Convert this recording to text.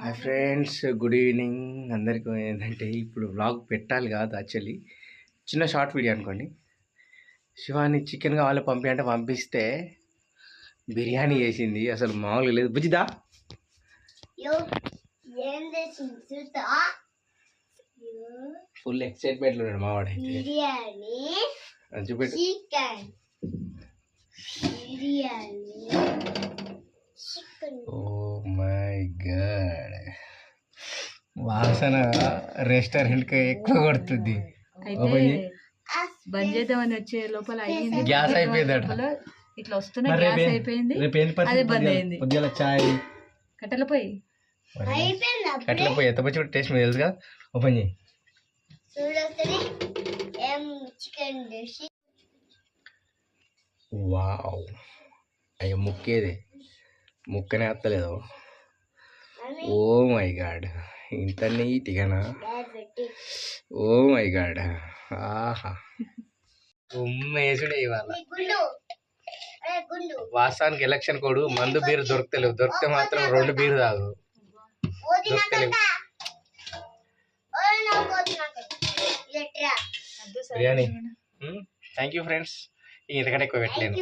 Hi friends good evening. అందరికీ ఏంటంటే ఇప్పుడు వ్లాగ్ పెట్టాలి కాదు యాక్చువల్లీ. చిన్న షార్ట్ వీడియో అనుకోండి. శివాని చికెన్ కావాలి పంపి అంటే పంపిస్తే బిర్యానీ చేసింది. అసలు మామూలుగా లేదు. బుజ్జిదా? ఫుల్ ఎక్సైట్మెంట్లో ఉన్నాడు మావాడైతే చూపెట్టు. Biryani chicken oh my god వాసన రెస్టారెంట్కి ఎక్కువ కొడుతుంది. అయితే. బంద్ చేద్దామని వచ్చే లోపల అయ్యింది గ్యాస్ అయిపోయిందట. లోపల ఇట్లా వస్తున్న గ్యాస్ అయిపోయింది. అది బంద్ అయింది. పొద్దుగాల చాయ్. కట్టెల పోయి అయిపోయింది అప్పుడే. పోయి ఎంత మంచి టేస్ట్ మీకు తెలుసు కదా ఓపెన్ చేయి. వావ్. అయ్యో ముక్కేది. ముక్కనే వస్తలేదు అని ఓ మై గాడ్ ఇంత నీట్గానా ఓ మై గాడ్ ఆహా. ఉమ్మేసుడే ఇవాళ. వాస్తవానికి ఎలక్షన్ కోడ్ మందు బీరు దొరకలేవు దొరికితే మాత్రం రెండు బీరు తాగు. దొరకలేవు బిర్యానీ. థ్యాంక్ యూ ఫ్రెండ్స్ ఇంతకంటే ఎక్కువ పెట్టలేను.